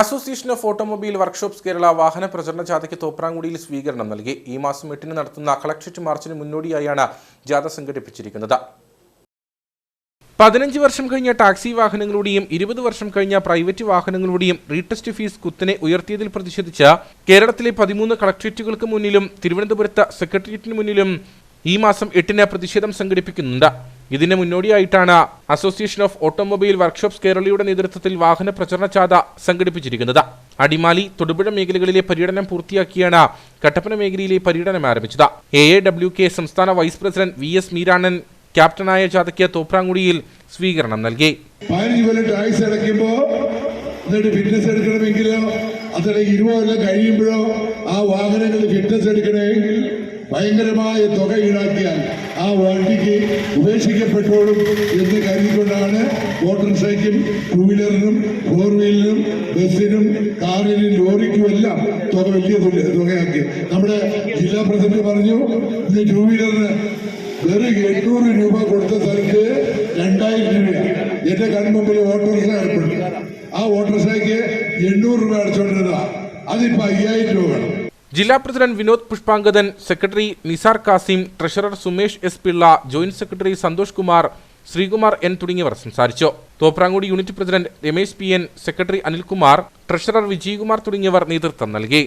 Association of automobile workshops Kerala വാഹന പ്രചരണ ജാഥയ്ക്ക് തോപ്രാങ്കുടിയിൽ സ്വീകരണം നൽകി. ഈ മാസം എട്ടിന് നടത്തുന്ന കളക്ട്രേറ്റ് മാർച്ചിന് മുന്നോടിയായാണ് ജാഥ സംഘടിപ്പിച്ചിരിക്കുന്നത്. പതിനഞ്ച് വർഷം കഴിഞ്ഞ ടാക്സി വാഹനങ്ങളുടെയും ഇരുപത് വർഷം കഴിഞ്ഞ പ്രൈവറ്റ് വാഹനങ്ങളുടെയും റീടെസ്റ്റ് ഫീസ് കുത്തനെ ഉയർത്തിയതിൽ പ്രതിഷേധിച്ച് കേരളത്തിലെ പതിമൂന്ന് കളക്ട്രേറ്റുകൾക്ക് മുന്നിലും തിരുവനന്തപുരത്ത് സെക്രട്ടേറിയറ്റിന് മുന്നിലും ഈ മാസം എട്ടിന് പ്രതിഷേധം സംഘടിപ്പിക്കുന്നുണ്ട്. ഇതിന് മുന്നോടിയായിട്ടാണ് അസോസിയേഷൻ ഓഫ് ഓട്ടോമൊബൈൽ വർക്ക്ഷോപ്സ് കേരളയുടെ നേതൃത്വത്തിൽ വാഹന പ്രചരണ ജാഥ സംഘടിപ്പിച്ചിരിക്കുന്നത്. അടിമാലി തൊടുപുഴ മേഖലകളിലെ പര്യടനം പൂർത്തിയാക്കിയാണ് കട്ടപ്പന മേഖലയിലെ പര്യടനം ആരംഭിച്ചത്. എ എ ഡബ്ല്യു കെ സംസ്ഥാന vice president V S Meeranan ക്യാപ്റ്റനായ ജാഥയ്ക്ക് തോപ്രാങ്കുടിയിൽ സ്വീകരണം നൽകി. ഫിറ്റ്നസ് എടുക്കണമെങ്കിലോ കൊല്ലം കഴിയുമ്പോഴോ ആ വാഹനങ്ങളിൽ ഫിറ്റ്നസ് എടുക്കണമെങ്കിൽ ഭയങ്കരമായ തുക ഈടാക്കിയാൽ ഉപേക്ഷിക്കപ്പെട്ടോളും എന്ന് കരുതിക്കൊണ്ടാണ് മോട്ടോർ സൈക്കിൾ ടൂ വീലറിനും ഫോർ വീലറിനും ബസ്സിനും കാറിനും ലോറിക്കും എല്ലാം തുക വലിയ തുകയാക്കി. നമ്മുടെ ജില്ലാ പ്രസിഡന്റ് പറഞ്ഞു ഇന്ന് ടൂ വീലറിന് വെറും എണ്ണൂറ് രൂപ കൊടുത്ത സ്ഥലത്ത് രണ്ടായിരം രൂപയാണ്. എന്റെ കൺമുമ്പിൽ ഓട്ടോറിക്ഷ ഏർപ്പെടും. ആ ഓട്ടോറിക്ഷയ്ക്ക് എണ്ണൂറ് രൂപ അടച്ചുകൊണ്ടിരുന്ന അതിപ്പോ അയ്യായിരം രൂപ വേണം. ജില്ലാ president Vinod Pushpangadan secretary Nisar Kasim treasurer Sumesh S Pillai joint secretary Santhosh Kumar Sreekumar N തുടങ്ങിയവർ സംസാരിച്ചു. Thopramkudy unit president Ramesh P N secretary Anilkumar treasurer Vijayakumar തുടങ്ങിയവർ നേതൃത്വം നൽകി.